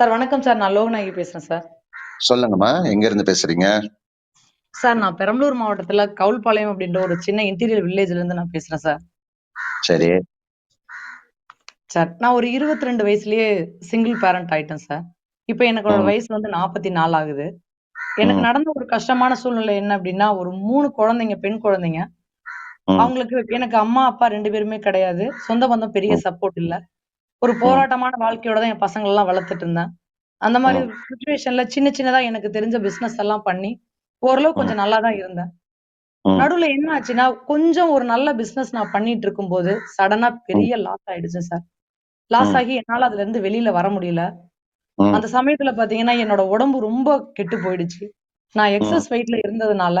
Sir வணக்கம் sir. நான் லோகநாயகி பேசுறேன் சார். சொல்லுங்கம்மா. எங்க இருந்து பேசுறீங்க? சார் நான் பெரம்பலூர் மாவட்டத்துல கவுல்பாளையம் அப்படின்ற ஒரு சின்ன இன்டீரியர் வில்லேஜ்ல இருந்து நான் பேசுறேன் சார். சரி. சார் நான் ஒரு 22 வயசுலயே சிங்கிள் பேரண்ட் ஆயிட்டேன் சார். இப்ப எனக்கோட ம். வயசு வந்து 44 ஆகுது. எனக்கு. நடந்த ஒரு கஷ்டமான சூழ்நிலை என்ன அப்படின்னா, ஒரு 3 குழந்தைங்க, பெண் குழந்தைங்க. அவங்களுக்கு எனக்கு அம்மா, அப்பா 2 பேருமே கிடையாது. சொந்த பந்தம் பெரிய. சப்போர்ட் இல்ல. ஒரு. போராட்டமான வாழ்க்கையோட தான் என் பசங்களலாம் வளர்த்துட்டு இருந்தேன். அந்த மாரி ம். சிச்சுவேஷன்ல சின்ன சின்னதா எனக்கு தெரிஞ்ச பிசினஸ் எல்லாம் பண்ணி, ஓரளவு. கொஞ்சம் நல்லா தான் இருந்தேன். நடுவுல என்ன ஆச்சுன்னா, கொஞ்சம் ஒரு நல்ல பிசினஸ் நான் பண்ணிட்டு இருக்கும்போது, சடனா ம். பெரிய லாஸ் ஆயிடுச்சு சார். லாஸ். ஆகி என்னால அதுலருந்து வெளில வர முடியல. அந்த சமயத்துல பார்த்தீங்கன்னா, என்னோட உடம்பு ரொம்ப கெட்டு போயிடுச்சு. நான். எக்ஸஸ் வெயிட்ல இருந்ததுனால.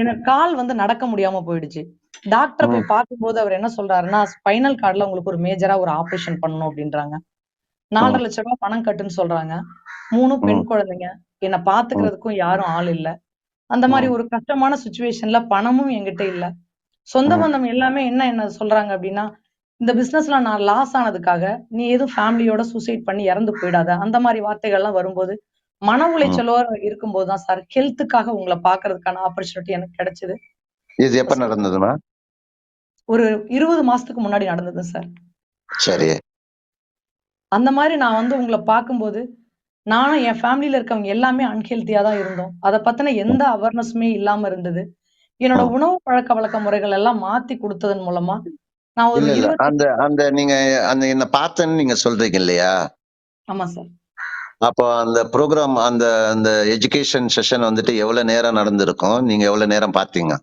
எனக்கு கால் வந்து நடக்க முடியாம போயிடுச்சு. டாக்டர. போய் பார்க்கும்போது அவர் என்ன சொல்றாருன்னா, ஸ்பைனல் கார்ட்ல உங்களுக்கு ஒரு மேஜரா ஒரு ஆப்பரேஷன் பண்ணணும் அப்டின்றாங்க. ரூ. ம். 4,00,000 பணம் கட்டுன்னு சொல்றாங்க. 3 பெண். குழந்தைங்க. என்ன ம். பார்த்துக்கிறதுக்கும் யாரும் ஆள் இல்ல. அந்த மாரி ம். ஒரு கஷ்டமான சிச்சுவேஷன்ல பணமும் என்கிட்ட இல்ல. சொந்த. பந்தம் எல்லாமே என்ன என்ன சொல்றாங்க அப்டின்னா, இந்த பிசினஸ்ல நான் லாஸ் ஆனதுக்காக, நீ எதுவும் ஃபேமிலியோட சூசைட் பண்ணி இறந்து போயிடாத. அந்த மாரி வார்த்தைகள்லாம் வரும்போது, மன ம். உளைச்சலோட இருக்கும்போது தான் சார் ஹெல்த்துக்காக உங்கள பார்க்கறதுக்கான ஆப்பர்ச்சுனிட்டி எனக்கு கிடைச்சது. இது எப்ப நடந்ததும்மா? ஒரு 20 மாசத்துக்கு முன்னாடி நடந்தது சார். சரி. அந்த மாரி நான் வந்து உங்கள பார்க்கும்போது, நானும் என் ஃபேமிலில இருக்கவங்க எல்லாமே அன்ஹெல்த்தியா தான் இருந்தோம். அத பத்தின. எந்த அவேர்னஸுமே இல்லாம இருந்தது. என்னோட. உணவு பழக்கவழக்க முறைகள் எல்லாம் மாத்தி குடுத்ததன் மூலமா, நான் ஒரு இல்ல, இல்ல. 28 அந்த அந்த நீங்க அந்த என்ன பார்த்தேன்னு நீங்க சொல்றீங்க இல்லையா? ஆமா சார். அப்போ அந்த புரோகிராம் அந்த அந்த எஜுகேஷன் செஷன் வந்துட்டு எவ்வளவு நேரம் நடந்திருக்கும்? நீங்க எவ்வளவு நேரம் பார்த்தீங்க?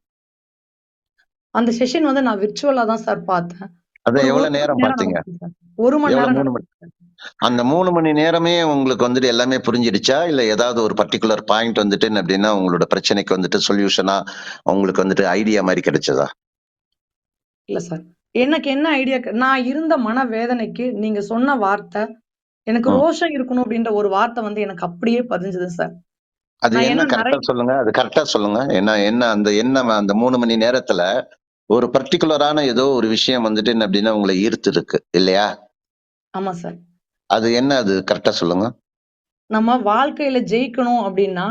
அந்த செஷன் வந்து நான் விர்ச்சுவலா தான் சார் பார்த்தேன். ஒரு 1 எவ்வளவு மணி நேரம் பார்த்தீங்க? 1 மணி நேரம் 3 மணி நடந்தது சார். அந்த 3 மணி நேரமே உங்களுக்கு வந்துட்டு எல்லாமே புரிஞ்சிடுச்சா? இல்ல ஏதாவது ஒரு பர்ட்டிகுலர் பாயிண்ட் வந்துட்டு என்ன அப்டின்னா, உங்களோட பிரச்சனைக்கு வந்துட்டு சொல்யூஷனா உங்களுக்கு வந்துட்டு ஐடியா மாரி கிடைச்சதா? இல்ல சார். எனக்கு என்ன ஐடியா நான் இருந்த மனவேதனைக்கு நீங்க சொன்ன வார்த்தை, எனக்கு. ரோஷம் இருக்கணும் அப்டின்ற ஒரு வார்த்தை வந்து எனக்கு அப்படியே பதிஞ்சது சார். அது என்ன நெறை சொல்லுங்க. அது கரெக்ட்டா சொல்லுங்க. என்ன என்ன அந்த என்ன அந்த 3 மணி நேரத்துல, ஒரு பர்ட்டிகுலரான ஏதோ ஒரு விஷயம் வந்துட்டு என்ன அப்டின்னா உங்கள ஈர்த்திருக்கு இல்லையா? ஆமா சார். அது என்ன அது கரெக்ட்டா சொல்லுங்க. நம்ம வாழ்க்கையில ஜெயிக்கணும் அப்டின்னா,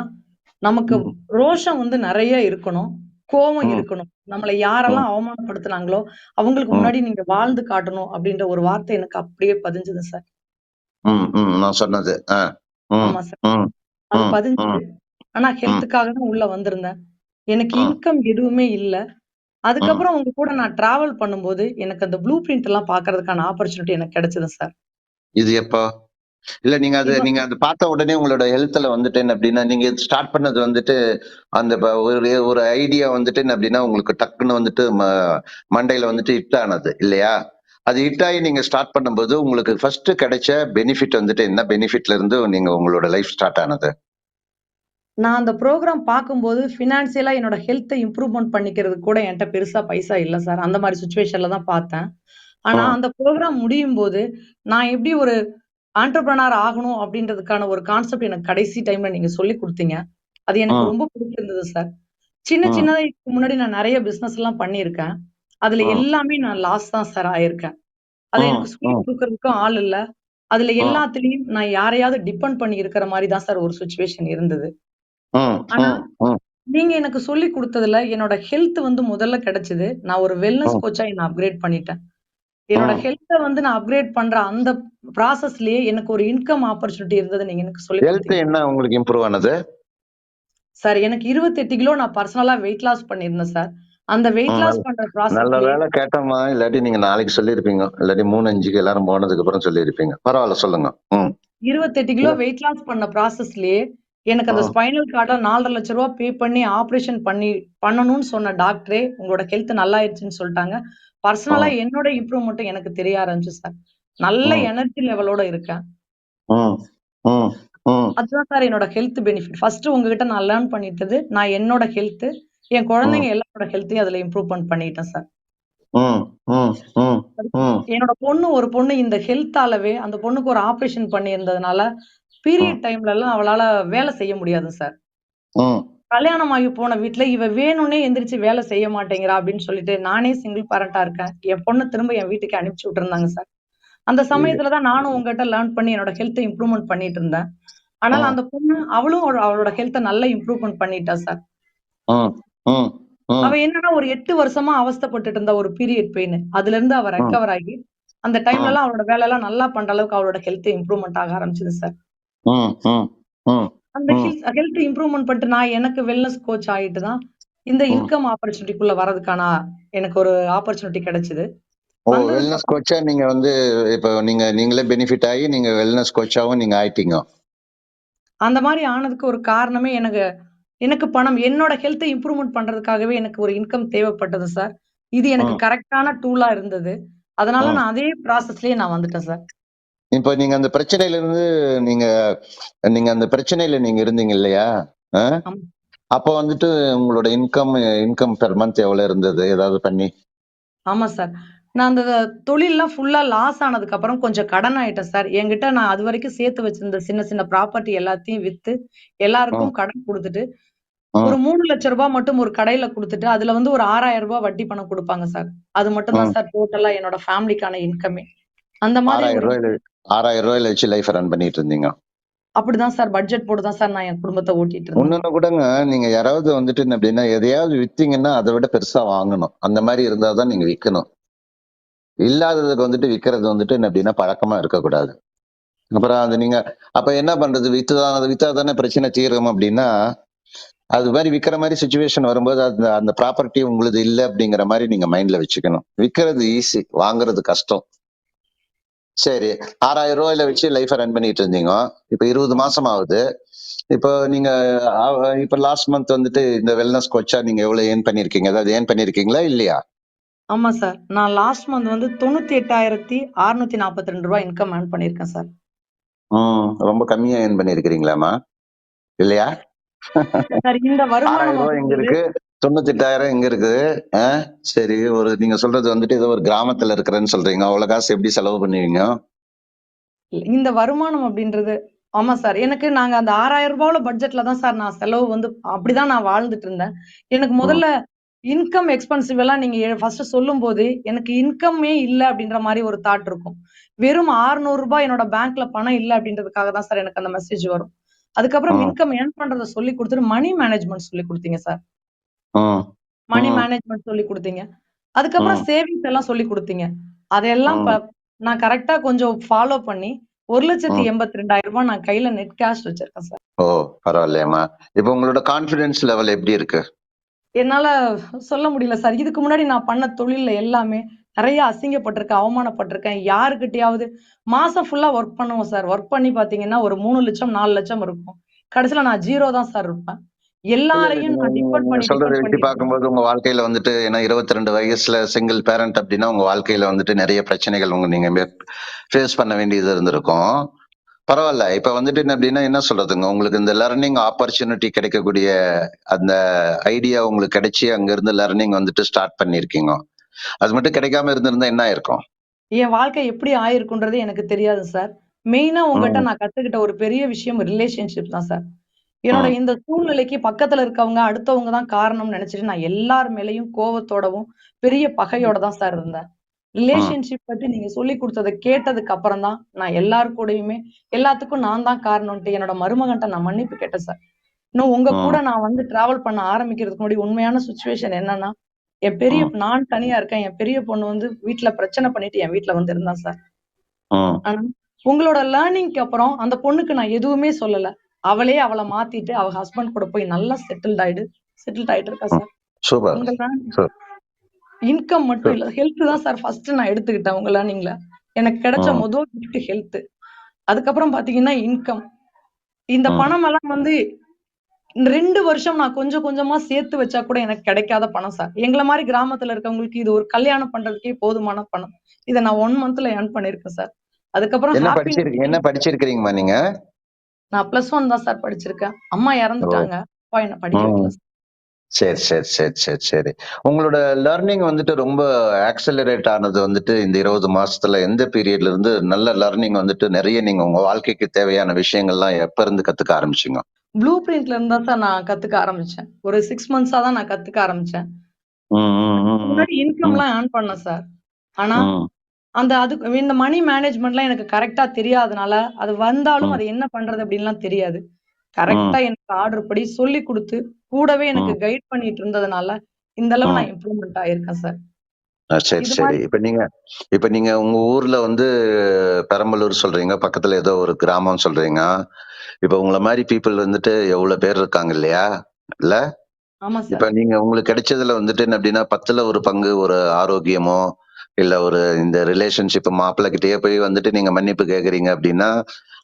நமக்கு ம். ரோஷம் வந்து நெறைய இருக்கணும். கோவம் ம். இருக்கணும். நம்மள ம். யாரெல்லாம் அவமானப்படுத்துனாங்களோ, அவங்களுக்கு ம். முன்னாடி நீங்க வாழ்ந்து காட்டணும் அப்டின்ற ஒரு வார்த்தை எனக்கு அப்படியே பதிஞ்சது சார். ம், ம். நான் சொன்னது. ஆ. ம், ஆமா சார். ம், அது ம், பதிஞ்சது. ம், ஆனா ம், ஹெல்த்துக்காக தான் உள்ள வந்திருந்தேன். எனக்கு ம், இன்கம் எதுவுமே இல்ல. அதுக்கப்புறம் உங்க கூட நான் டிராவல் பண்ணும்போது, எனக்கு அந்த ப்ளூ பிரிண்ட் எல்லாம் பார்க்கறதுக்கான ஆப்பர்ச்சுனிட்டி எனக்கு கிடைச்சது சார். இது எப்போ? இல்ல நீங்க அது நீங்க அது பார்த்த உடனே உங்களோட ஹெல்த்ல வந்துட்டு என்ன அப்டின்னா, நீங்க ஸ்டார்ட் பண்ணது வந்துட்டு, அந்த ஒரு ஒரு ஐடியா வந்துட்டு என்ன அப்டின்னா, உங்களுக்கு டக்குன்னு வந்துட்டு ம மண்டையில வந்துட்டு ஹிட் ஆனது இல்லையா? அது ஹிட் ஆயி நீங்க ஸ்டார்ட் பண்ணும்போது, உங்களுக்கு ஃபர்ஸ்ட் கிடைச்ச பெனிஃபிட் வந்துட்டு என்ன பெனிஃபிட்ல இருந்து நீங்க உங்களோட லைஃப் ஸ்டார்ட் ஆனது? நான் அந்த புரோகிராம் பார்க்கும்போது, ஃபினான்சியலா என்னோட ஹெல்த்த இம்ப்ரூவ்மென்ட் பண்ணிக்கிறதுக்கு கூட என்ட்ட பெருசா பைசா இல்ல சார். அந்த மாரி சிச்சுவேஷன்ல தான் பார்த்தேன். ஆனா. அந்த புரோகிராம் முடியும்போது, நான் எப்படி ஒரு ஆன்டர்பிரினர் ஆகணும் அப்படின்றதுக்கான ஒரு கான்செப்ட் எனக்கு கடைசி டைம்ல நீங்க சொல்லிக் குடுத்தீங்க. அது எனக்கு. ரொம்ப பிடிச்சிருந்தது சார். சின்ன. சின்னதா இதுக்கு முன்னாடி நான் நெறைய பிசினஸ்லாம் பண்ணியிருக்கேன். அதுல. எல்லாமே நான் லாஸ் தான் சார் ஆயிருக்கேன். அத. எனக்கு சொல்லிக் ம். குடுக்கறதுக்கும் ஆள் இல்ல. அதுல. எல்லாத்துலயும் நான் யாரையாவது டிபெண்ட் பண்ணி இருக்கிற மாரி தான் சார் ஒரு சிச்சுவேஷன் இருந்தது. ஆனா. நீங்க எனக்கு சொல்லிக் குடுத்ததுல என்னோட ஹெல்த் வந்து முதல்ல கிடைச்சது. நான் ஒரு வெல்னஸ். கோச்சா என்ன அப்கிரேட் பண்ணிட்டேன். என்னோட. ஹெல்த்த வந்து நான் அப்கிரேட் பண்ற அந்த ப்ராசஸ்லயே எனக்கு ஒரு இன்கம் ஆப்பர்ச்சுனிட்டி இருந்தத நீங்க எனக்கு சொல்லிக் ஹெல்த். என்ன உங்களுக்கு இம்ப்ரூவ் ஆனது? சார் எனக்கு 28 கிலோ நான் பர்சனலா வெயிட் லாஸ் பண்ணியிருந்தேன் சார். அந்த வெயிட். லாஸ் பண்ற நல்ல ப்ராசஸ்லயே வேளை கேட்டோம்மா. இல்லாட்டி நீங்க நாளைக்கு சொல்லியிருப்பீங்க. இல்லாட்டி 3, 5க்கு எல்லாரும் போனதுக்கு அப்புறம் சொல்லியிருப்பீங்க. பரவால்ல சொல்லுங்க. 28 கிலோ. வெயிட் லாஸ் பண்ண ப்ராசஸ்லயே எனக்கு அந்த. ஸ்பைனல் கார்ட்ல ரூ. 4,50,000 பே பண்ணி ஆப்பரேஷன் பண்ணி பண்ணணும்னு சொன்ன டாக்டரே, உங்களோட ஹெல்த் நல்லாயிருச்சுன்னு சொல்ட்டாங்க. பர்சனலா ம். என்னோட இம்ப்ரூவ்மென்ட் எனக்கு தெரிய ஆரம்பிச்சுச்சு சார். நல்ல. எனர்ஜி லெவலோட இருக்கேன். அதுதான் சார் என்னோட ஹெல்த் பெனிஃபிட். ஃபர்ஸ்ட் உங்ககிட்ட நான் லேர்ன் பண்ணிட்டது, நான் என்னோட ஹெல்த், என். குழந்தைங்க எல்லாரோட ஹெல்த்தையும் அதுல இம்ப்ரூவ்மென்ட் பண்ணிட்டேன் சார். என்னோட பொண்ணு ஒரு பொண்ணு இந்த ஹெல்த்தாலவே அந்த பொண்ணுக்கு ஒரு ஆப்பரேஷன் பண்ணியிருந்ததுனால, பீரியட் டைம்லலாம் அவளால வேலை செய்ய முடியாது சார். கல்யாணம் ஆகி போன வீட்ல, இவ வேணும்னே எந்திரிச்சு வேலை செய்ய மாட்டேங்கிறா அப்படின்னு சொல்லிட்டு, நானே சிங்கிள் பேரண்டா இருக்கேன். என் பொண்ண திரும்ப என் வீட்டுக்கு அனுப்பிச்சு விட்டுருந்தாங்க சார். அந்த சமயத்துல தான் நானும் உங்ககிட்ட லேர்ன் பண்ணி என்னோட ஹெல்த் இம்ப்ரூவ்மெண்ட் பண்ணிட்டு இருந்தேன் ஆனால். அந்த பொண்ணு அவளும் அவ- அவளோட ஹெல்த்த நல்லா இம்ப்ரூவ்மெண்ட் பண்ணிட்டா சார் அவ என்னன்னா ஒரு எட்டு வருஷமா அவஸ்தைப்பட்டுட்டு இருந்த ஒரு பீரியட் பெயின் அதுல இருந்து அவ ரெக்கவர் ஆகி அந்த டைம்ல எல்லாம் அவளோட வேலை எல்லாம் நல்லா பண்ற அளவுக்கு அவளோட ஹெல்த் இம்ப்ரூவ்மெண்ட் ஆக ஆரம்பிச்சது சார். அந்த. ஹெல்த் இம்ப்ரூவ்மெண்ட் பண்ணிட்டு நான் எனக்கு வெல்னஸ் கோச் ஆயிட்டு தான் இந்த. இன்கம் ஆப்பர்ச்சுனிட்டிக்குள்ள வர்றதுக்கான எனக்கு ஒரு ஆப்பர்ச்சுனிட்டி கிடைச்சது ஓ வெல்னஸ் கோச்சா நீங்க வந்து இப்போ நீங்க நீங்களே பெனிஃபிட் ஆகி நீங்க வெல்னஸ் கோச்சாவும் நீங்க ஆயிட்டீங்க அந்த மாதிரி ஆனதுக்கு ஒரு காரணமே எனக்கு எனக்கு பணம் என்னோட ஹெல்த்தை இம்ப்ரூவ்மெண்ட் பண்றதுக்காகவே எனக்கு ஒரு இன்கம் தேவைப்பட்டது சார் இது எனக்கு. கரெக்டான டூலா இருந்தது அதனால. நான் அதே ப்ராசஸ்லயே நான் வந்துட்டேன் சார் இப்போ நீங்க அந்த பிரச்சனையில இருந்து நீங்க நீங்க அந்த பிரச்சனையில நீங்க இருந்தீங்க இல்லையா. அப்போ வந்துட்டு உங்களோட இன்கம் இன்கம் பெர் மந்த் எவ்வளவு இருந்தது? ஏதாவது பண்ணி. ஆமா சார் நான் அந்த தொழில்லாம் ஃபுல்லா லாஸ் ஆனதுக்கு அப்புறம் கொஞ்சம் கடன் ஆயிட்டேன் சார் என்கிட்ட நான் அது வரைக்கும் சேர்த்து வச்சிருந்த சின்ன சின்ன ப்ராப்பர்ட்டி எல்லாத்தையும் வித்து எல்லாருக்கும் கடன் கொடுத்துட்டு. ஒரு மூணு லட்சம் ரூபாய் மட்டும் ஒரு கடையில கொடுத்துட்டு அதுல வந்து ஒரு ஆறாயிரம் ரூபாய் வட்டி பணம் கொடுப்பாங்க சார் அது மட்டும் தான். சார் டோட்டலா என்னோட ஃபேமிலிக்கான இன்கமே அந்த மாதிரி ஆறாயிரம் ரூபாயில வச்சு லைஃப் ரன் பண்ணிட்டு இருந்தீங்க. அப்படிதான் சார் பட்ஜெட் போட்டு தான் சார் நான் என் குடும்பத்தை ஓட்டிட்டு இருந்தேன். கூடங்க நீங்க யாராவது வந்துட்டு அப்படின்னா எதையாவது வித்தீங்கன்னா அதை விட பெருசா வாங்கணும். அந்த மாதிரி இருந்தாதான் நீங்க விற்கணும் இல்லாததுக்கு வந்துட்டு விற்கிறது வந்துட்டு என்ன அப்படின்னா பழக்கமா இருக்கக்கூடாது. அப்புறம் அது நீங்க அப்ப என்ன பண்றது? வித்துதான் அது வித்தா தானே பிரச்சனை தீரும் அப்படின்னா அது மாதிரி விக்கிற மாதிரி சுச்சுவேஷன் வரும்போது அந்த அந்த ப்ராப்பர்ட்டி உங்களுது இல்லை அப்படிங்கிற மாதிரி நீங்க மைண்ட்ல வச்சுக்கணும். விற்கிறது ஈஸி வாங்குறது கஷ்டம். சரி ஆறாயிரம் ரூபாயில வச்சு லைஃப ரன் பண்ணிட்டு இருந்தீங்க. இப்ப இருபது மாசம் ஆகுது. இப்போ நீங்க இப்ப லாஸ்ட் மந்த் வந்துட்டு இந்த வெல்னஸ் கோச்சா நீங்க எவ்வளவு ஏன் பண்ணிருக்கீங்க? அதாவது ஏன் பண்ணிருக்கீங்களா இல்லையா? ஆமா சார் நான் லாஸ்ட் மந்த் வந்து தொண்ணூத்தி எட்டாயிரத்தி அறுநூத்தி நாற்பத்தி ரெண்டு ரூபாய் இன்கம் ஏர்ன் பண்ணிருக்கேன் சார் ம் ரொம்ப கம்மியா ஏன் பண்ணிருக்கிறீங்களாமா இல்லையா? சார் இந்த வருமானம் எங்க இருக்கு? தொண்ணூத்தி எட்டாயிரம் எங்க இருக்குது? சரி ஒரு நீங்க சொல்றது வந்துட்டு ஏதோ ஒரு கிராமத்துல இருக்கிறேன்னு சொல்றீங்க. அவ்வளவு காசு எப்படி செலவு பண்ணுவீங்க? இந்த வருமானம் அப்படின்றது ஆமா சார். எனக்கு நாங்க அந்த ஆறாயிரம் ரூபாய்ல பட்ஜெட்ல தான் சார் நான் செலவு வந்து அப்படிதான் நான் வாழ்ந்துட்டு இருந்தேன். எனக்கு முதல்ல இன்கம் எக்ஸ்பென்சிவ் எல்லாம் நீங்க ஃபர்ஸ்ட் சொல்லும் போது எனக்கு இன்கமே இல்ல அப்படின்ற மாதிரி ஒரு தாட் இருக்கும். வெறும் 600 ரூபாய் என்னோட பேங்க்ல பணம் இல்ல அப்படின்றதுக்காக தான் சார் எனக்கு அந்த மெசேஜ் வரும். அதுக்கப்புறம். இன்கம் ஏர்ன் பண்றதை சொல்லி கொடுத்துட்டு மணி மேனேஜ்மெண்ட் சொல்லி கொடுத்தீங்க சார். மணி. மேனேஜ்மெண்ட் சொல்லி கொடுத்தீங்க. அதுக்கப்புறம். சேவிங்ஸ் எல்லாம் சொல்லி கொடுத்தீங்க. அதெல்லாம் ம். ப- நான் கரெக்டா கொஞ்சம் ஃபாலோ பண்ணி ஒரு லட்சத்தி. எண்பத்தி ரெண்டாயிரம் ரூபாய் நான் கையில நெட் கேஷ் வச்சிருக்கேன் சார் ஓ பரவாயில்லையம்மா. இப்போ உங்களோட கான்பிடன்ஸ் லெவல் எப்படி இருக்கு? என்னால சொல்ல முடியல சார் இதுக்கு முன்னாடி நான் பண்ண தொழில்ல எல்லாமே நிறைய அசிங்கப்பட்டிருக்கேன் அவமானப்பட்டிருக்கேன். யாருக்கிட்டயாவது மாசம் ஃபுல்லா ஒர்க் பண்ணுவோம் சார் ஒர்க் பண்ணி பாத்தீங்கன்னா ஒரு மூணு லட்சம் நாலு லட்சம் இருக்கும். கடைசியில நான் ஜீரோ தான் சார் இருப்பேன். எல்லாரையும் சொல்றதை வச்சு பார்க்கும்போது உங்க வாழ்க்கையில வந்துட்டு ஏன்னா இருபத்தி ரெண்டு வயசுல சிங்கிள் பேரண்ட் அப்படின்னா உங்க வாழ்க்கையில வந்துட்டு நிறைய பிரச்சனைகள் உங்க நீங்க ஃபேஸ் பண்ண வேண்டியது இருந்திருக்கும். பரவாயில்ல. இப்ப வந்துட்டு என்ன அப்படின்னா என்ன சொல்றதுங்க? உங்களுக்கு இந்த லர்னிங் ஆப்பர்ச்சுனிட்டி கிடைக்கக்கூடிய அந்த ஐடியா உங்களுக்கு கிடைச்சி அங்க இருந்து லர்னிங் வந்துட்டு ஸ்டார்ட் பண்ணிருக்கீங்க அது மட்டும் கிடைக்காம இருந்திருந்தா என்ன இருக்கும் என் வாழ்க்கை எப்படி ஆயிருக்குன்றது எனக்கு தெரியாது சார் மெயினா உங்ககிட்ட. நான் கத்துக்கிட்ட ஒரு பெரிய விஷயம் ரிலேஷன்ஷிப் தான் சார் என்னோட. இந்த சூழ்நிலைக்கு பக்கத்துல இருக்கவங்க அடுத்தவங்க தான் காரணம்னு நினைச்சிட்டு நான் எல்லார் மேலயும் கோவத்தோடவும் பெரிய பகையோட தான் சார் இருந்தேன் ரிலேஷன்ஷிப் பத்தி நீங்க சொல்லி கொடுத்ததை கேட்டதுக்கு அப்புறம் தான் நான் எல்லாரு கூடயுமே எல்லாத்துக்கும் நான் தான் காரணம்ட்டு என்னோட மருமகன்ட்ட நான் மன்னிப்பு கேட்டேன் சார் இன்னும் உங்க. கூட நான் வந்து டிராவல் பண்ண ஆரம்பிக்கிறதுக்கு முன்னாடி உண்மையான சுச்சுவேஷன் என்னன்னா என் பெரிய. நான் தனியா இருக்கேன் என் பெரிய பொண்ணு வந்து வீட்ல பிரச்சனை பண்ணிட்டு என் வீட்ல வந்து இருந்தா சார். ஆனா உங்களோட லேர்னிங்க்கு அப்புறம் அந்த பொண்ணுக்கு நான் எதுவுமே சொல்லல அவளே அவளை மாத்திட்டு அவ ஹஸ்பண்ட் கூட போய் நல்லா செட்டில்ட் ஆயிடு. செட்டில்ட் ஆயிட்டு இருக்கா சார் சூப்பர். இன்கம் மட்டும் இல்ல ஹெல்த் தான் சார் ஃபர்ஸ்ட் நான் எடுத்துக்கிட்டேன் உங்க லேர்னிங்ல எனக்கு கிடைச்ச. முதல் கிஃப்ட் ஹெல்த் அதுக்கப்புறம் பாத்தீங்கன்னா இன்கம் இந்த. பணம் எல்லாம் வந்து ரெண்டு வருஷம் நான் கொஞ்சம் கொஞ்சமா சேர்த்து வச்சா கூட எனக்கு கிடைக்காத பணம் சார் எங்களை மாதிரி கிராமத்துல இருக்கவங்களுக்கு இது ஒரு கல்யாணம் பண்றதுக்கே போதுமான பணம். இதை நான் ஒன் மந்த்ல ஏர்ன் பண்ணிருக்கேன் சார் அதுக்கப்புறம் என்ன happiness படிச்சிருக்கீங்க? என்ன படிச்சிருக்கிறீங்கம்மா நீங்க? நான் பிளஸ் ஒன் தான் சார் படிச்சிருக்கேன். அம்மா இறந்துட்டாங்க. அப்பா என்ன படிக்க ம். வைக்கல சரி சரி சரி சரி சரி. உங்களோட லேர்னிங் வந்துட்டு ரொம்ப ஆக்சலரேட் ஆனது வந்துட்டு இந்த இருபது மாசத்துல எந்த பீரியட்ல இருந்து நல்ல லேர்னிங் வந்துட்டு நிறைய நீங்க உங்க வாழ்க்கைக்கு தேவையான விஷயங்கள்லாம் எப்ப இருந்து கத்துக்க ஆரம்பிச்சீங்க? ப்ளூ பிரிண்ட்ல இருந்தா சார் நான் கத்துக்க ஆரம்பிச்சேன். ஒரு சிக்ஸ் மந்த்ஸா தான் நான் கத்துக்க ஆரம்பிச்சேன். ம், ம், ம், முன்னாடி ஏர்ன் பண்ணேன் சார் ஆனா ம். அந்த அதுக்கு இந்த மணி மேனேஜ்மெண்ட்லாம் எனக்கு கரெக்ட்டா தெரியாதனால, அது வந்தாலும். அது என்ன பண்றது அப்படின்லாம் தெரியாது. கரெக்ட்டா ம். எனக்கு ஆர்டர் படி சொல்லிக் குடுத்து, கூடவே எனக்கு. கைட் பண்ணிட்டு இருந்ததுனால, இந்த அளவு. நான் இம்ப்ரூவ்மென்ட் ஆயிருக்கேன் சார். சரி, சரி. இப்ப நீங்க இப்ப நீங்க உங்க ஊர்ல வந்து பெரம்பலூர் சொல்றீங்க. பக்கத்துல ஏதோ ஒரு கிராமம் சொல்றீங்க. இப்ப உங்கள மாரி பீப்பிள் வந்துட்டு எவ்வளோ பேர் இருக்காங்க இல்லையா? இல்ல? ஆமா இப்ப. நீங்க உங்களுக்கு கிடைச்சதுல வந்துட்டு என்ன அப்படின்னா, 10ல ஒரு பங்கு ஒரு ஆரோக்கியமோ, இல்ல ஒரு இந்த ரிலேஷன்ஷிப் மாப்பிள்ளை கிட்டயே போய் வந்துட்டு நீங்க மன்னிப்பு கேக்குறீங்க அப்படின்னா,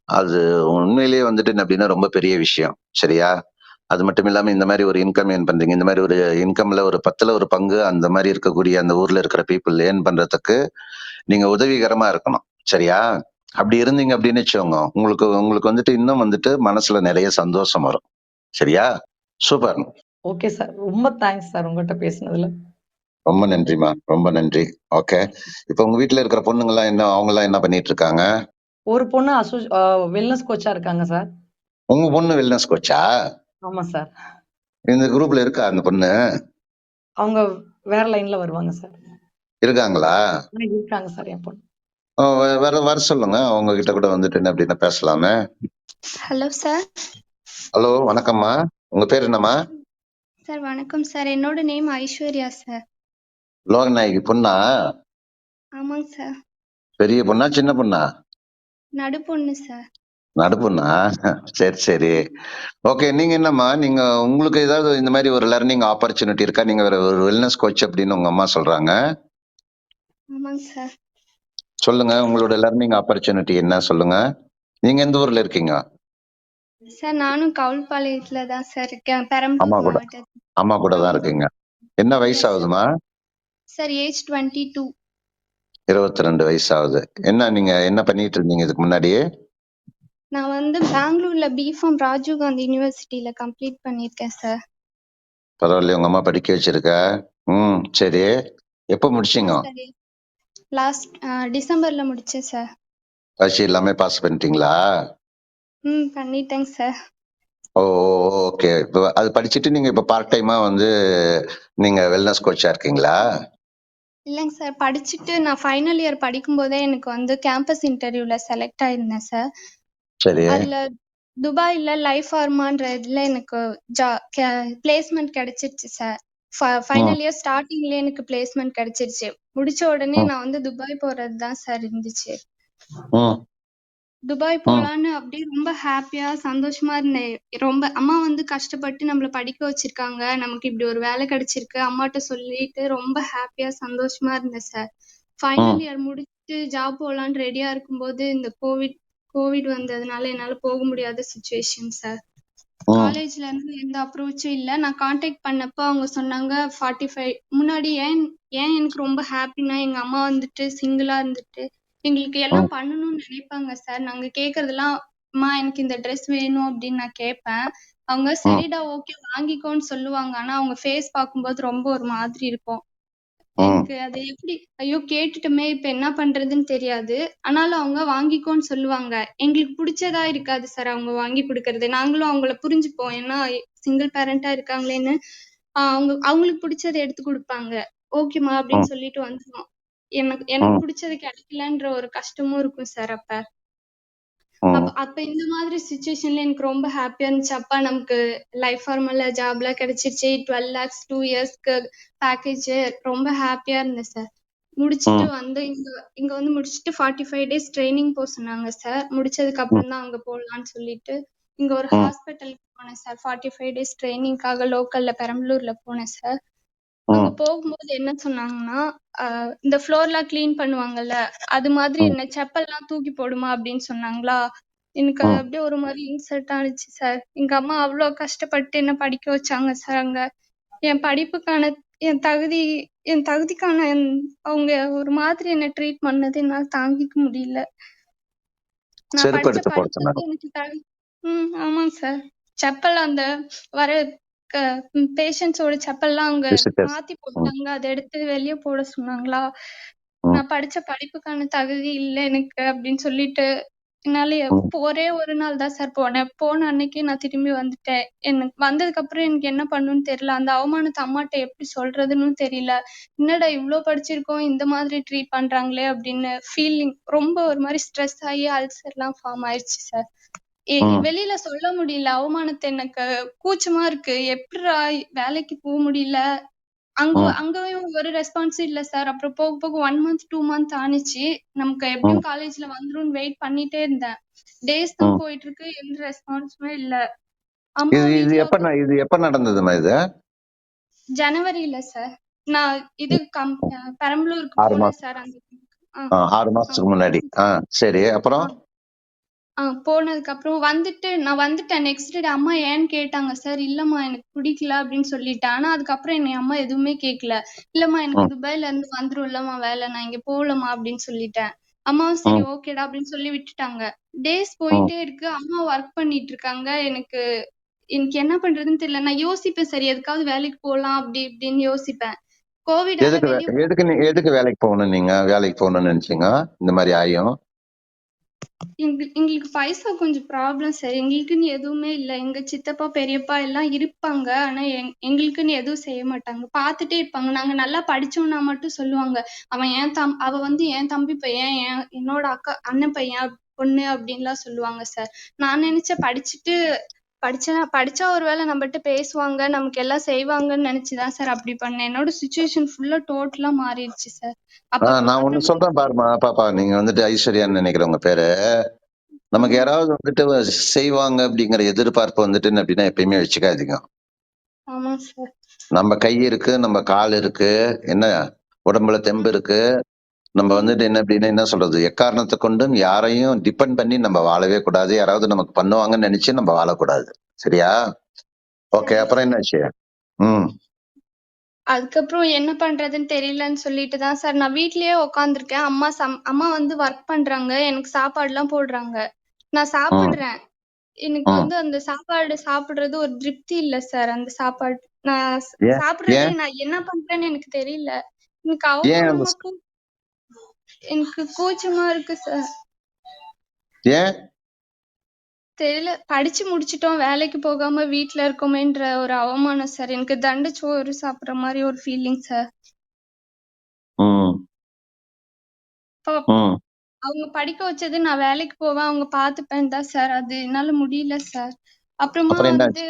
அது உண்மையிலேயே வந்துட்டு என்ன அப்படின்னா ரொம்ப பெரிய விஷயம். சரியா? அது மட்டும் இல்லாம இந்த மாதிரி ஒரு இன்கம் ஏர்ன் பண்றீங்க. இந்த மாதிரி ஒரு இன்கம்ல ஒரு 10ல ஒரு பங்கு அந்த மாதிரி இருக்கக்கூடிய அந்த ஊர்ல இருக்கிற பீப்புள் ஏர்ன் பண்றதுக்கு நீங்க உதவிகரமா இருக்கணும். சரியா? அப்படி இருந்தீங்க அப்படின்னு வச்சுக்கோங்க. உங்களுக்கு உங்களுக்கு வந்துட்டு இன்னும் வந்துட்டு மனசுல நிறைய சந்தோஷம் வரும். சரியா? சூப்பர். Okay sir. ரொம்ப தேங்க்ஸ் சார் உங்கள்கிட்ட பேசுனதுல. ரொம்ப நன்றிம்மா. ரொம்ப நன்றி. ஓகே. இப்ப உங்க வீட்ல இருக்கிற பொண்ணுங்கலாம் என்ன அவங்கலாம் என்ன பண்ணிட்டு இருக்காங்க? ஒரு பொண்ணு அசோ வெல்னஸ் கோச்சா இருக்காங்க சார். உங்க பொண்ணு வெல்னஸ் கோச்சா? ஆமா சார். இந்த குரூப்ல இருக்கா அந்த பொண்ணு? அவங்க வேற லைன்ல வருவாங்க சார். இருக்காங்களா? இருக்காங்க சார் என் பொண்ணு. அ வ வர வர சொல்லுங்க. அவங்க கிட்ட கூட வந்துட்டு என்ன அப்படின்னா பேசலாமே. Hello sir. ஹலோ வணக்கம்மா. உங்க பேர் என்னம்மா? சார் வணக்கம் சார். என்னோட நேம் ஐஸ்வர்யா சார். லோகநாயகி பொண்ணா? ஆமாங்க சார். பெரிய பொண்ணா? சின்ன பொண்ணா? நடுப்பொண்ணு சார். நடுப்பொண்ணா? சரி, சரி. ஓகே. நீங்க என்னம்மா, நீங்க உங்களுக்கு ஏதாவது இந்த மாரி ஒரு லர்னிங் ஆப்பர்ச்சுனிட்டி இருக்கா? நீங்க ஒரு ஒரு வெல்னஸ் கோச் அப்படின்னு உங்க அம்மா சொல்றாங்க. ஆமாங்க சார். சொல்லுங்க. உங்களோட லர்னிங் ஆப்பர்ச்சுனிட்டி என்ன சொல்லுங்க? நீங்க எந்த ஊர்ல இருக்கீங்க? சார் நானும் கவுல்பாளையத்துல தான் சார் இருக்கேன். அம்மா பெரம்பலூர் கூட மாவட்டத்துல. அம்மா கூட தான் இருக்கீங்க. என்ன வயசு எஸ் சார். ஆகுதும்மா? Sir age 22. 22 வயசு ஆகுது. என்ன நீங்க என்ன பண்ணிட்டு இருந்தீங்க இதுக்கு முன்னாடி? நான் வந்து பெங்களூர்ல பிஃபார்ம் ராஜீவ் காந்தி யுனிவர்சிட்டில கம்ப்ளீட் பண்ணியிருக்கேன் சார். பரவாயில்லையே உங்க அம்மா படிக்க வச்சிருக்கா. ம். சரி. எப்ப முடிச்சீங்க? லாஸ்ட் டிசம்பர்ல முடிச்சேன் சார். பரீட்சை எல்லாமே பாஸ் பண்ணிட்டீங்களா? ம். பண்ணிட்டேங்க சார். ஓ! ஓ! ஓகே. இப்ப அது படிச்சுட்டு நீங்க இப்ப பார்ட் டைமா வந்து நீங்க வெல்னஸ் கோச்சா இருக்கீங்களா? இல்லைங்க சார். படிச்சுட்டு நான் ஃபைனல் இயர் படிக்கும்போதே எனக்கு வந்து கேம்பஸ் இன்டர்வியூல செலக்ட் ஆயிருந்தேன் சார். சரி. அதுல துபாய்ல லைஃப் ஃபார்மான்ற இதுல எனக்கு ஜா கே பிளேஸ்மெண்ட் கிடைச்சிருச்சு சார். ஃப ம். ஃபைனல் இயர் ஸ்டார்ட்டிங்லயே எனக்கு பிளேஸ்மெண்ட் கிடைச்சிருச்சு. முடிச்ச உடனே ம். நான் வந்து துபாய் போறது தான் சார் இருந்துச்சு. ம். துபாய் ம். போலான்னு அப்படியே ரொம்ப ஹாப்பியா, சந்தோஷமா இருந்தேன். ரொம்ப அம்மா வந்து கஷ்டப்பட்டு நம்மள படிக்க வச்சிருக்காங்க. நமக்கு இப்படி ஒரு வேலை கிடைச்சிருக்கு. அம்மாட்ட சொல்லிட்டு ரொம்ப ஹாப்பியா, சந்தோஷமா இருந்தேன் சார். ஃபைனல். இயர் முடிச்சுட்டு ஜாப் போலான்னு ரெடியா இருக்கும்போது இந்த கோவிட் கோவிட் வந்ததுனால என்னால போக முடியாத சிச்சுவேஷன் சார். காலேஜ்ல இருந்து எந்த அப்ரோச்சும் இல்ல. நான் கான்டாக்ட் பண்ணப்போ அவங்க சொன்னாங்க 45 முன்னாடி ஏன் ஏன் எனக்கு ரொம்ப ஹாப்பின்னா, எங்க அம்மா வந்துட்டு சிங்கிளா இருந்துட்டு, எங்களுக்கு எல்லாம். பண்ணணும்னு நினைப்பாங்க சார். நாங்க கேட்கறதெல்லாம், "அம்மா எனக்கு இந்த ட்ரெஸ் வேணும்" அப்படின்னு நான் கேட்பேன். அவங்க. சரிடா ஓகே வாங்கிக்கோன்னு சொல்லுவாங்க. ஆனா அவங்க ஃபேஸ் பார்க்கும்போது ரொம்ப ஒரு மாதிரி இருக்கும். எனக்கு அது எப்படி ஐயோ! கேட்டுட்டோமே இப்ப என்ன பண்றதுன்னு தெரியாது. ஆனாலும் அவங்க வாங்கிக்கோன்னு சொல்லுவாங்க. எங்களுக்கு புடிச்சதா இருக்காது சார் அவங்க வாங்கி குடுக்கறது. நாங்களும் அவங்கள புரிஞ்சுப்போம். ஏன்னா சிங்கிள் பேரண்ட்டா இருக்காங்களேன்னு, அ அவங்க அவங்களுக்கு புடிச்சத எடுத்து குடுப்பாங்க. ஓகேம்மா. அப்படின்னு சொல்லிட்டு வந்துருவோம். எனக்கு எனக்கு. புடிச்சது கிடைக்கலன்ற ஒரு கஷ்டமும் இருக்கும் சார் அப்ப. அப்ப இந்த மாதிரி சிச்சுவேஷன்ல எனக்கு ரொம்ப ஹாப்பியா இருந்துச்சு. அப்பா நமக்கு லைஃப் ஃபார்மல்ல ஜாப்லாம் கிடைச்சிருச்சு. 12 லேக்ஸ் 2 இயர்ஸ்க்கு பேக்கேஜ் ரொம்ப ஹாப்பியா இருந்தேன் சார். முடிச்சுட்டு. வந்து இங்க இங்க வந்து முடிச்சுட்டு 45 டேஸ் ட்ரெய்னிங் போ சொன்னாங்க சார். முடிச்சதுக்கு. அப்புறம் தான் அங்க போலான்னு சொல்லிட்டு, இங்க ஒரு. ஹாஸ்பிட்டலுக்கு போனேன் சார். 45 டேஸ் ட்ரெய்னிங்காக லோக்கல்ல பெரம்பலூர்ல போனேன் சார். அங்க ம். போகும்போது என்ன சொன்னாங்கன்னா, இந்த ஃப்ளோர்லாம் கிளீன் பண்ணுவாங்கல்ல, அது மாதிரி. என்ன செப்பல்லாம் தூக்கி போடுமா அப்படின்னு சொன்னாங்களா, எனக்கு. அப்படியே ஒரு மாரி இன்சல்ட் ஆனுச்சு சார். எங்க அம்மா அவ்ளோ கஷ்டப்பட்டு என்ன படிக்க வச்சாங்க சார் அங்க. என் படிப்புக்கான என் தகுதி என் தகுதிக்கான அவங்க ஒரு மாதிரி என்ன ட்ரீட் பண்ணது என்னால தாங்கிக்க முடியல. நான் படிச்ச படிப்புக்கு. எனக்கு தகு ம். ஆமாங்க சார். செப்பல் அந்த வர பேஷண்ட்ஸோட செப்பல்லாம் அவங்க. மாத்தி. போட்டாங்க. அத எடுத்து வெளிய போட சொன்னாங்களா. நான் படிச்ச படிப்புக்கான தகுதி இல்ல எனக்கு அப்படின்னு சொல்லிட்டு, என்னால ஒரே ஒரு நாள் தான் சார் போனேன். போன அன்னைக்கே நான் திரும்பி வந்துட்டேன். எனக்கு வந்ததுக்கப்புறம் எனக்கு என்ன பண்ணணும்னு தெரியல. அந்த அவமானத்த அம்மாட்ட எப்படி சொல்றதுன்னும் தெரியல. என்னடா இவ்ளோ படிச்சிருக்கோம், இந்த மாதிரி ட்ரீட் பண்றாங்களே அப்படின்னு ஃபீலிங் ரொம்ப ஒரு மாரி ஸ்ட்ரெஸ் ஆகி அல்சர்லாம் ஃபார்ம் ஆயிருச்சு சார். வெளியில சொல்ல முடியல. அவமானத்த எனக்கு கூச்சமா இருக்கு. எப்புட்றா வேலைக்கு போ முடியல. அங்க. அங்கயும் ஒரு ரெஸ்பான்ஸும் இல்ல சார். அப்புறம் போக போக 1 மந்த், 2 மந்த் ஆனுச்சு. நமக்கு. எப்படியும் காலேஜ்ல வந்துரும்னு வெயிட் பண்ணிட்டே இருந்தேன். டேஸ் தான். போயிட்டு இருக்கு. எந்த ரெஸ்பான்ஸுமே இல்ல. இது இது எப்ப இது எப்ப நடந்ததும்மா இது? ஜனவரில சார். நான் இது கம் பெரம்பலூருக்கு 6 போனேன். சார். அந்த ஆ, ஆ 6 ஆ. மாசத்துக்கு முன்னாடி. சரி. அப்புறம்? ஆ போனதுக்கப்புறம் வந்துட்டு நான் வந்துட்டேன். நெக்ஸ்ட் டே அம்மா ஏன்னு கேட்டாங்க சார். இல்லம்மா எனக்கு பிடிக்கல அப்படின்னு சொல்லிட்டேன். ஆனா அதுக்கப்புறம் என்னைய அம்மா எதுவுமே கேட்கல. இல்லம்மா எனக்கு ம். துபாய்ல இருந்து வந்துரும்லம்மா வேலை. நான் இங்க போகலம்மா அப்படின்னு சொல்லிட்டேன். அம்மாவும் சரி ம். ஓகேடா அப்படின்னு சொல்லி விட்டுட்டாங்க. டேஸ் ம். போயிட்டே இருக்கு. அம்மா ஒர்க் பண்ணிட்டு இருக்காங்க. எனக்கு எனக்கு என்ன பண்றதுன்னு தெரியல. நான் யோசிப்பேன் சரி எதுக்காவது வேலைக்கு போலாம் அப்படி இப்படின்னு யோசிப்பேன். கோவிடால எதுக்கு வே வெளிய போ எதுக்கு நீ எதுக்கு வேலைக்கு போகணும் நீங்க? வேலைக்கு போகணும்னு நினைச்சீங்க? இந்த மாரி ஆயும். எங்க எங்களுக்கு பைசா கொஞ்சம் ப்ராப்ளம் சார். எங்களுக்குன்னு எதுவுமே இல்ல. எங்க சித்தப்பா, பெரியப்பா எல்லாம் இருப்பாங்க. ஆனா எங் எங்களுக்குன்னு எதுவும் செய்ய மாட்டாங்க. பாத்துட்டே இருப்பாங்க. நாங்க நல்லா படிச்சோம்னா மட்டும் சொல்லுவாங்க. அவன் என் தம் அவ வந்து என் தம்பி பையன், என் என்னோட அக்கா அண்ணன் பையன், பொண்ணு அப்படின்லாம் சொல்லுவாங்க சார். நான் நினைச்சேன் படிச்சுட்டு படிச்சா படிச்சா ஒரு வேளை நம்மள்ட்ட பேசுவாங்க, நமக்கு எல்லாம் செய்வாங்கன்னு நினைச்சு தான் சார் அப்படி பண்ணேன். என்னோட சிச்சுவேஷன் ஃபுல்லா டோட்டலா மாறிடுச்சு சார். ஆ நான் ஒண்ணு சொல்றேன் பாரும்மா பாப்பா. நீங்க வந்துட்டு ஐஸ்வர்யான்னு நினைக்கிறேன் உங்க பேரு. நமக்கு. யாராவது வந்துட்டு செய்வாங்க அப்படிங்கிற எதிர்பார்ப்பு வந்துட்டு அப்படின்னா எப்பயுமே வச்சுக்காதீங்க. ஆமா சார். நம்ம கை இருக்கு, நம்ம கால் இருக்கு, என்ன உடம்புல தெம்பு. இருக்கு. நம்ம. வந்துட்டு என்ன அப்படின்னா என்ன சொல்றது? எக்காரணத்த கொண்டும் யாரையும் டிபெண்ட் பண்ணி நம்ம வாழவே கூடாது. யாராவது நமக்கு பண்ணுவாங்கன்னு நினைச்சு நம்ம வாழக்கூடாது. சரியா? ஓகே. அப்புறம். என்னாச்சு? ம். அதுக்கப்புறம் என்ன பண்றதுன்னு தெரியலன்னு சொல்லிட்டு தான் சார் நான் வீட்லயே உட்காந்துருக்கேன். அம்மா சம் அம்மா வந்து ஒர்க் பண்றாங்க. எனக்கு சாப்பாடுலாம் போடுறாங்க. நான். சாப்பிடுறேன். எனக்கு. வந்து அந்த சாப்பாடு சாப்பிடுறது ஒரு திருப்தி இல்ல சார். அந்த சாப்பாடு நான்? சாப்பிடுறதே? நான் என்ன பண்றேன்னு எனக்கு தெரியல. எனக்கு ஏன் அந்த அவமானமா கூ எனக்கு கூச்சமா இருக்கு சார். ஏன்? தெரியல. படிச்சு முடிச்சுட்டோம். வேலைக்கு போகாம வீட்ல இருக்கோமேன்ற ஒரு அவமானம் சார். எனக்கு தண்ட சோறு சாப்பிடுற மாரி ஒரு ஃபீலிங் சார். அவங்க படிக்க வச்சது நான் வேலைக்கு போவேன். அவங்க பார்த்துப்பேன் தான் சார். அது என்னால முடியல சார். அப்புறமா வந்து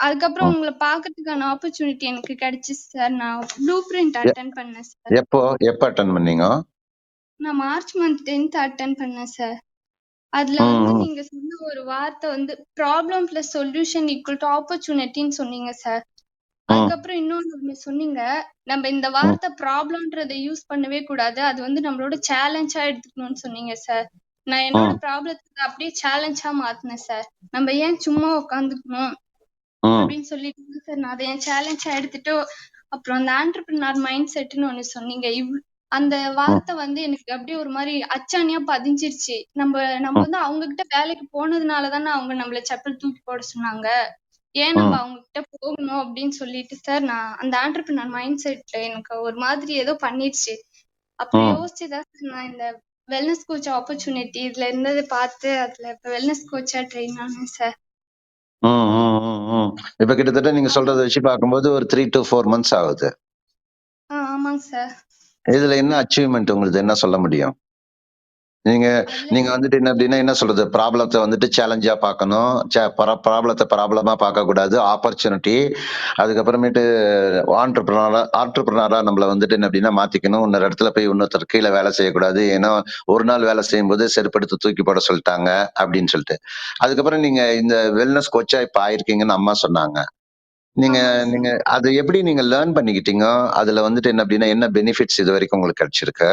அதுக்கப்புறம். உங்கள பார்க்கறதுக்கான ஆப்பர்ச்சுனிட்டி எனக்கு கிடைச்சுச்சு சார். நான் ப்ளூ பிரிண்ட் எ அட்டெண்ட் பண்ணேன் சார். எப்போ? எப்ப அட்டெண்ட் பண்ணீங்க? நான் மார்ச் மந்த் 10த் அட்டெண்ட் பண்ணேன் சார். அதுல. வந்து. நீங்க சொன்ன ஒரு வார்த்தை வந்து problem plus solution equal to ஆப்பர்ச்சுனிட்டின்னு சொன்னீங்க சார். அதுக்கப்புறம் இன்னொன்னு சொன்னீங்க. நம்ம இந்த. வார்த்தை ப்ராப்ளம்ன்றத யூஸ் பண்ணவே கூடாது. அது வந்து நம்மளோட சேலஞ்சா எடுத்துக்கணும்னு சொன்னீங்க சார். நான் என்னோட. ப்ராப்ளத்த அப்படியே சேலஞ்சா மாத்துனேன் சார். நம்ம ஏன் சும்மா உட்காந்துக்கணும். அப்படின்னு சொல்லிட்டு சார் நான் அத என் சேலஞ்சா எடுத்துட்டு அப்புறம் அந்த ஆன்டர்பிரினர் மைண்ட் செட்ன்னு ஒண்ணு சொன்னீங்க. அந்த. வார்த்தை வந்து எனக்கு அப்படியே ஒரு மாரி அச்சாணியா பதிஞ்சிருச்சு. நம்ம நம்ம. வந்து அவங்க கிட்ட வேலைக்கு போனதுனால தானே அவங்க நம்மள செப்பல் தூக்கி போட சொன்னாங்க. ஏன் நம்ம. அவங்க கிட்ட போகணும் அப்படின்னு சொல்லிட்டு சார் நான் அந்த ஆன்டர்பிரினர் மைண்ட் செட் எனக்கு ஒரு மாதிரி ஏதோ பண்ணிருச்சு. அப்புறம் ம். யோசிச்சு தான் சார் நான் இந்த வெல்னஸ் கோச் ஆப்பர்ச்சுனிட்டி இதுல இருந்தத பார்த்து அதுல இப்ப வெல்னஸ் கோச்சா ட்ரெயின் ஆனேன் சார். இப்ப கிட்டத்தட்ட நீங்க. சொல்றத வச்சு பார்க்கும்போது ஒரு 3 டூ 4 மந்த்ஸ் ஆகுது. ஆமாங்க சார். இதுல என்ன அச்சீவ்மெண்ட் உங்களுக்கு என்ன சொல்ல முடியும்? நீங்க நீங்க வந்துட்டு என்ன அப்படின்னா என்ன சொல்றது? ப்ராப்ளத்தை வந்துட்டு சேலஞ்சா பார்க்கணும். ப்ராப்ளத்தை ப்ராப்ளமா பார்க்க கூடாது பார்க்கக்கூடாது. ஆப்பர்ச்சுனிட்டி அதுக்கப்புறமேட்டு ஆண்டர்பிரினரா ஆண்டர்பிரினரா நம்மள வந்துட்டு என்ன அப்படின்னா மாத்திக்கணும். இன்னொரு இடத்துல போய் இன்னொருத்தர் கீழே வேலை செய்யக்கூடாது. ஏன்னா, ஒரு நாள் வேலை செய்யும்போது செருப்படுத்து தூக்கி போட சொல்லிட்டாங்க அப்படின்னு சொல்லிட்டு. அதுக்கப்புறம் நீங்க இந்த வெல்னஸ் கோச்சா இப்ப ஆயிருக்கீங்கன்னு அம்மா சொன்னாங்க. நீங்க. நீங்க அத எப்படி நீங்க லேர்ன் பண்ணிக்கிட்டீங்க? அதுல வந்துட்டு என்ன அப்படின்னா என்ன பெனிஃபிட்ஸ் இதுவரைக்கும் உங்களுக்கு கிடைச்சிருக்கு?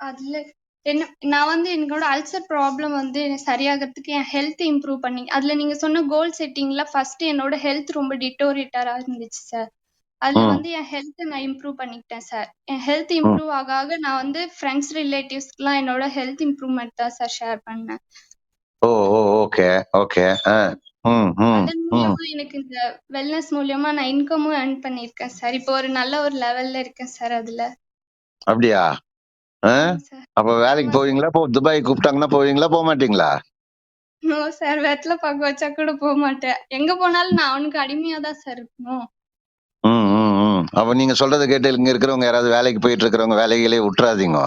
அதுல என்ன நான் வந்து என்னோட அல்சர் ப்ராப்ளம் வந்து சரியாகறதுக்கு என் ஹெல்த் இம்ப்ரூவ் பண்ணி அதுல நீங்க சொன்ன கோல் செட்டிங்ல ஃபர்ஸ்ட் என்னோட ஹெல்த் ரொம்ப டிட்டோரேட்டரா இருந்துச்சு சார். அதுல. வந்து என் ஹெல்த்த நான் இம்ப்ரூவ் பண்ணிக்கிட்டேன் சார். என் ஹெல்த். இம்ப்ரூவ் ஆக ஆக நான் வந்து ஃப்ரெண்ட்ஸ், ரிலேட்டிவ்ஸ்க்குலாம் என்னோட ஹெல்த் இம்ப்ரூவ்மெண்ட் தான் சார் ஷேர் பண்ணேன். ஓ! ஓ! ஓகே. ஓகே. ம். ம். அதன் ம். மூலியமா எனக்கு இந்த வெல்னஸ் மூலியமா நான் இன்கமும் ஏர்ன் பண்ணியிருக்கேன் சார். இப்போ ஒரு நல்ல ஒரு லெவல்ல இருக்கேன் சார் அதுல. அப்படியா? ஆ? ஆமா சார் அப்ப வேலைக்கு ஆமா சார் போவீங்களா போ துபாய் கூப்பிட்டாங்கன்னா போவீங்களா போக மாட்டீங்களா நோ சார் வெத்தலை பார்க்க வச்சா கூட போக மாட்டேன் எங்க போனாலும் நான் அவனுக்கு அடிமையா தான் சார் இருக்கணும் ம் ம் ம் அப்ப நீங்க சொல்றதை கேட்டு இங்க இருக்கிறவங்க யாராவது வேலைக்கு போயிட்டு இருக்கிறவங்க வேலைகளே விட்டுறாதீங்க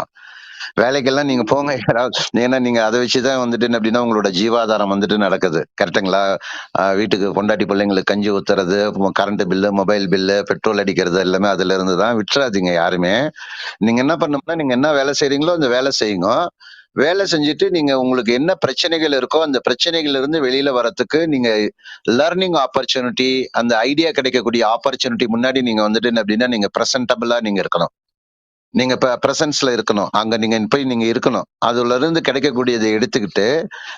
வேலைக்கெல்லாம் நீங்க போங்க. யாராவது ஏன்னா நீங்க அதை வச்சுதான் வந்துட்டு என்ன அப்படின்னா உங்களோட ஜீவாதாரம் வந்துட்டு நடக்குது. கரெக்டுங்களா வீட்டுக்கு பொண்டாட்டி பிள்ளைங்களுக்கு கஞ்சி ஊத்துறது current bill mobile bill petrol அடிக்கிறது எல்லாமே அதுல இருந்து தான் விட்டுறாதீங்க யாருமே. நீங்க என்ன பண்ணணும்னா நீங்க என்ன வேலை செய்றீங்களோ அந்த வேலை செய்யுங்க. வேலை செஞ்சுட்டு நீங்க உங்களுக்கு என்ன பிரச்சனைகள் இருக்கோ அந்த பிரச்சனைகள் இருந்து வெளியில வரத்துக்கு நீங்க லேர்னிங் ஆப்பர்ச்சுனிட்டி அந்த ஐடியா கிடைக்கக்கூடிய ஆப்பர்ச்சுனிட்டி முன்னாடி நீங்க வந்துட்டு என்ன அப்படின்னா நீங்க பிரசன்டபிளா நீங்க இருக்கணும். நீங்க இப்ப பிரசன்ஸ்ல இருக்கணும். அங்க நீங்க போய் நீங்க இருக்கணும். அதுல இருந்து கிடைக்கக்கூடியதை எடுத்துக்கிட்டு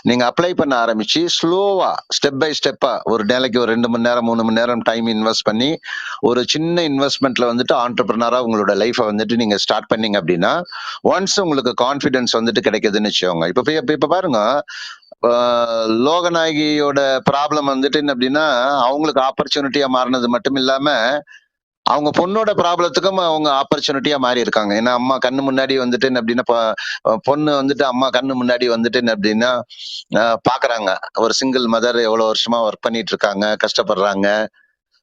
நீங்க அப்ளை பண்ண ஆரம்பிச்சு ஸ்லோவா ஸ்டெப் பை ஸ்டெப்பா ஒரு நாளைக்கு ஒரு ரெண்டு மணி நேரம் மூணு மணி நேரம் டைம் இன்வெஸ்ட் பண்ணி ஒரு சின்ன இன்வெஸ்ட்மெண்ட்ல வந்துட்டு ஆண்டர்பிரினரா உங்களோட லைஃபை வந்துட்டு நீங்க ஸ்டார்ட் பண்ணீங்க அப்படின்னா ஒன்ஸ் உங்களுக்கு கான்பிடன்ஸ் வந்துட்டு கிடைக்குதுன்னு வச்சுக்கோங்க. இப்ப இப்ப- இப்ப பாருங்க லோகநாயகியோட ப்ராப்ளம் வந்துட்டு என்ன அப்படின்னா அவங்களுக்கு ஆப்பர்ச்சுனிட்டியா மாறினது மட்டும் இல்லாம அவங்க பொண்ணோட ப்ராப்ளத்துக்கும் அவங்க ஆப்பர்ச்சுனிட்டியா மாறி இருக்காங்க. ஏன்னா அம்மா கண்ணு முன்னாடி வந்துட்டு என்ன அப்படின்னா பொண்ணு வந்துட்டு அம்மா கண்ணு முன்னாடி வந்துட்டு என்ன அப்படின்னா பாக்குறாங்க. ஒரு சிங்கிள் மதர் எவ்வளவு வருஷமா ஒர்க் பண்ணிட்டு இருக்காங்க கஷ்டப்படுறாங்க.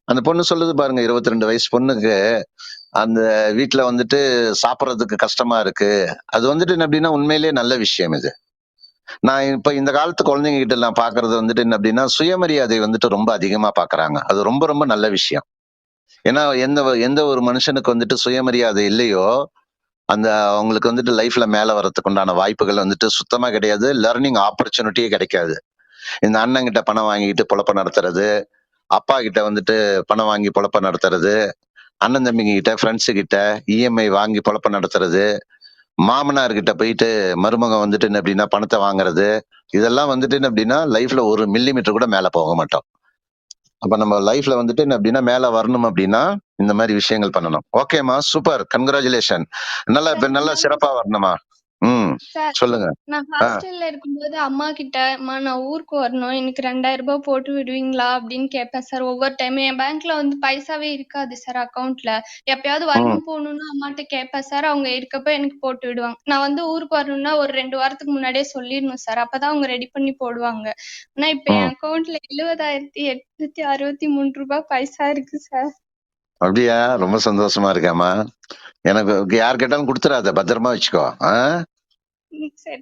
அந்த பொண்ணு சொல்லுது பாருங்க இருபத்தி ரெண்டு வயசு பொண்ணுக்கு அந்த வீட்டுல வந்துட்டு சாப்பிட்றதுக்கு கஷ்டமா இருக்கு. அது வந்துட்டு என்ன அப்படின்னா உண்மையிலேயே நல்ல விஷயம் இது. நான் இப்ப இந்த காலத்து குழந்தைங்க கிட்ட நான் பாக்குறது வந்துட்டு என்ன அப்படின்னா சுயமரியாதை வந்துட்டு ரொம்ப அதிகமா பாக்குறாங்க. அது ரொம்ப ரொம்ப நல்ல விஷயம். ஏன்னா எந்த எந்த ஒரு மனுஷனுக்கு வந்துட்டு சுயமரியாதை இல்லையோ அந்த அவங்களுக்கு வந்துட்டு லைஃப்ல மேல வரதுக்கு உண்டான வாய்ப்புகள் வந்துட்டு சுத்தமா கிடையாது. லேர்னிங் ஆப்பர்ச்சுனிட்டியே கிடைக்காது. இந்த அண்ணன் கிட்ட பணம் வாங்கிட்டு பொழப்ப நடத்துறது அப்பா கிட்ட வந்துட்டு பணம் வாங்கி பொழப்ப நடத்துறது அண்ணன் தம்பிங்க கிட்ட ஃப்ரெண்ட்ஸு கிட்ட இஎம்ஐ வாங்கி பொழப்ப நடத்துறது மாமனார் கிட்ட போயிட்டு மருமகன் வந்துட்டு என்ன அப்படின்னா பணத்தை வாங்குறது இதெல்லாம் வந்துட்டு என்ன அப்படின்னா லைஃப்ல ஒரு மில்லிமீட்டர் கூட மேல போக மாட்டோம். அப்ப நம்ம லைஃப்ல வந்துட்டு என்ன அப்படின்னா மேல வரணும் அப்படின்னா இந்த மாதிரி விஷயங்கள் பண்ணணும். ஓகேமா சூப்பர் கங்க்ராச்சுலேஷன் நல்லா நல்லா சிறப்பா வரணுமா? ம் சார் சொல்லுங்க. நான் ஆ. ஹாஸ்டல்ல இருக்கும்போது அம்மா கிட்ட அம்மா நான் ஊருக்கு வரணும். எனக்கு ரெண்டாயிரம் ரூபாய் போட்டு விடுவீங்களா? அப்படின்னு கேட்பேன் சார் ஒவ்வொரு டைம் என் பேங்க்ல வந்து பைசாவே இருக்காது சார் அக்கவுண்ட்ல எப்பயாவது ம். வரணும் போகணும்னு அம்மாட்ட கேட்பேன் சார். அவங்க இருக்கப்ப எனக்கு போட்டு விடுவாங்க. நான் வந்து ஊருக்கு வரணும்னா ஒரு ரெண்டு வாரத்துக்கு முன்னாடியே சொல்லிடணும் சார். அப்பதான் அவங்க ரெடி பண்ணி போடுவாங்க. ஆனா இப்ப ம். என் அக்கவுண்ட்ல எழுபதாயிரத்தி எட்நூத்தி அறுபத்தி மூணு ரூபாய் பைசா இருக்கு சார். அப்படியா? ரொம்ப சந்தோஷமா இருக்கேம்மா. எனக்கு யார் கேட்டாலும் கொடுத்துறாத பத்திரமா வச்சுக்கோ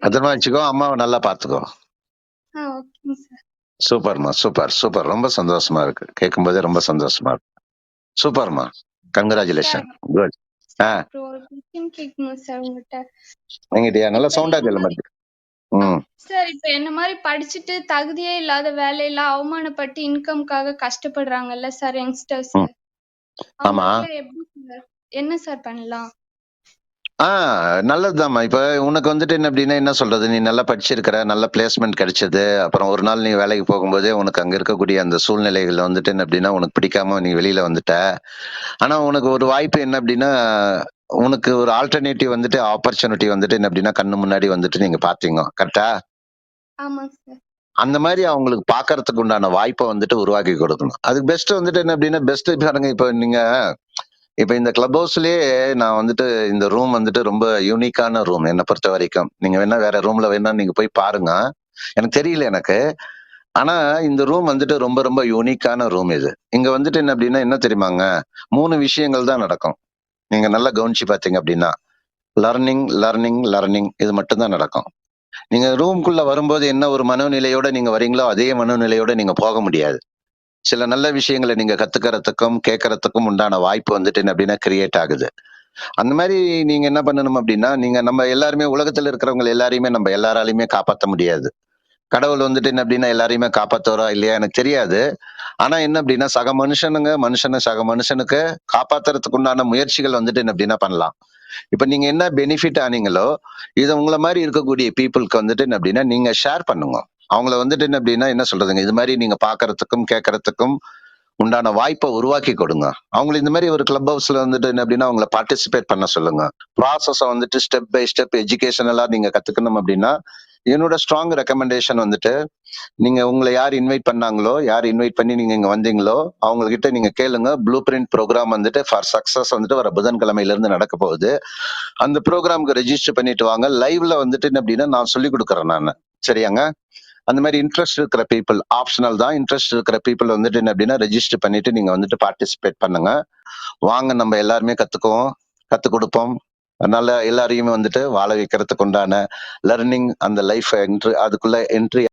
பத்திரமா வச்சுக்கோ அம்மாவை நல்லா பாத்துக்கோ சூப்பர்மா சூப்பர் சூப்பர். ரொம்ப சந்தோஷமா இருக்கு. கேட்கும் போதே ரொம்ப சந்தோஷமா இருக்கு. சூப்பர்மா. கங்க்ராச்சுலேஷன் குட் ஆ. எங்கிட்டயா? நல்லா சவுண்டா கேளு மாதிரி மாதிரி ம். சார் இப்ப என்ன மாதிரி படிச்சுட்டு தகுதியே இல்லாத வேலையில அவமானப்பட்டு இன்கம்காக கஷ்டப்படுறாங்கல்ல சார் யங்ஸ்டர்ஸ் ஆமா. என்ன சார் பண்ணலாம்? ஆ நல்லதுதாம்மா. இப்ப உனக்கு வந்துட்டு என்ன அப்படின்னா என்ன சொல்றது? நீ நல்லா படிச்சிருக்கிற நல்ல பிளேஸ்மெண்ட் கிடைச்சது. அப்புறம் ஒரு நாள் நீ வேலைக்கு போகும்போதே உனக்கு அங்க இருக்கக்கூடிய அந்த சூழ்நிலைகள் வந்துட்டு என்ன அப்படின்னா உனக்கு பிடிக்காம நீ வெளியில வந்துட்ட. ஆனா உனக்கு ஒரு வாய்ப்பு என்ன அப்படின்னா உனக்கு ஒரு ஆல்டர்னேட்டிவ் வந்துட்டு ஆப்பர்ச்சுனிட்டி வந்துட்டு என்ன அப்படின்னா கண்ணு முன்னாடி வந்துட்டு நீங்க பாத்தீங்க கரெக்டா அந்த மாதிரி அவங்களுக்கு பாக்குறதுக்கு உண்டான வாய்ப்பை வந்துட்டு உருவாக்கி கொடுக்கணும். அதுக்கு பெஸ்ட் வந்துட்டு என்ன அப்படின்னா பெஸ்ட் பாருங்க இப்போ நீங்க இப்போ இந்த கிளப் ஹவுஸ்லயே நான் வந்துட்டு இந்த ரூம் வந்துட்டு ரொம்ப யூனிக்கான ரூம் என்னை பொறுத்த வரைக்கும். நீங்க வேணா வேற ரூம்ல வேணா நீங்க போய் பாருங்க. எனக்கு தெரியல எனக்கு. ஆனா இந்த ரூம் வந்துட்டு ரொம்ப ரொம்ப யூனிக்கான ரூம் இது. இங்க வந்துட்டு என்ன அப்படின்னா என்ன தெரியுமாங்க? மூணு விஷயங்கள் தான் நடக்கும். நீங்க நல்லா கவனிச்சு பாத்தீங்க அப்படின்னா லர்னிங் லர்னிங் லர்னிங் இது மட்டும்தான் நடக்கும். நீங்க ரூம்குள்ள வரும்போது என்ன ஒரு மனநிலையோட நீங்க வரீங்களோ அதே மனநிலையோட நீங்க போக முடியாது. சில நல்ல விஷயங்களை நீங்க கத்துக்கிறதுக்கும் கேட்கறதுக்கும் உண்டான வாய்ப்பு வந்துட்டு அப்படின்னா கிரியேட் ஆகுது. அந்த மாதிரி நீங்க என்ன பண்ணணும் அப்படின்னா நீங்க நம்ம எல்லாருமே உலகத்துல இருக்கிறவங்க எல்லாரையுமே நம்ம எல்லாராலையுமே காப்பாற்ற முடியாது. கடவுள் வந்துட்டு என்ன அப்படின்னா எல்லாரையுமே காப்பாத்துறா இல்லையா எனக்கு தெரியாது. ஆனா என்ன அப்படின்னா சக மனுஷனுங்க மனுஷனை சக மனுஷனுக்கு காப்பாத்துறதுக்கு உண்டான முயற்சிகள் வந்துட்டு என்ன அப்படின்னா பண்ணலாம். இப்ப நீங்க என்ன பெனிஃபிட் ஆனீங்களோ இது உங்களை மாதிரி இருக்கக்கூடிய பீப்புளுக்கு வந்துட்டு என்ன அப்படின்னா நீங்க ஷேர் பண்ணுங்க. அவங்கள வந்துட்டு என்ன அப்படின்னா என்ன சொல்றதுங்க? இது மாதிரி நீங்க பாக்குறதுக்கும் கேட்கறதுக்கும் உண்டான வாய்ப்பை உருவாக்கி கொடுங்க. அவங்களை இந்த மாதிரி ஒரு கிளப் ஹவுஸ்ல வந்துட்டு என்ன அப்படின்னா அவங்கள பார்ட்டிசிபேட் பண்ண சொல்லுங்க. ப்ராசஸ வந்துட்டு ஸ்டெப் பை ஸ்டெப் எஜுகேஷனலா நீங்க கத்துக்கணும் அப்படின்னா என்னோட ஸ்ட்ராங் ரெக்கமெண்டேஷன் வந்துட்டு நீங்க உங்களை யார் இன்வைட் பண்ணாங்களோ யார் இன்வைட் பண்ணி நீங்க இங்க வந்தீங்களோ அவங்க கிட்ட நீங்க கேளுங்க. ப்ளூ பிரிண்ட் ப்ரோக்ராம் வந்துட்டு ஃபார் சக்சஸ் வந்துட்டு வர புதன்கிழமையில இருந்து நடக்க போகுது. அந்த ப்ரோக்ராம்க்கு ரெஜிஸ்டர் பண்ணிட்டு வாங்க. லைவ்ல வந்துட்டு என்ன அப்படின்னா நான் சொல்லி கொடுக்குறேன் நான். சரியாங்க? அந்த மாதிரி இன்ட்ரெஸ்ட் இருக்கிற பீப்புள் ஆப்ஷனல் தான். இன்ட்ரெஸ்ட் இருக்கிற பீப்புள் வந்துட்டு என்ன அப்படின்னா ரெஜிஸ்டர் பண்ணிட்டு நீங்க வந்துட்டு பார்ட்டிசிபேட் பண்ணுங்க. வாங்க நம்ம எல்லாருமே கத்துக்குவோம். கத்து கொடுப்போம். அதனால எல்லாரையுமே வந்துட்டு வாழ வைக்கிறதுக்கு உண்டான லர்னிங் அந்த லைஃப் என்ட்ரி அதுக்குள்ள என்ட்ரி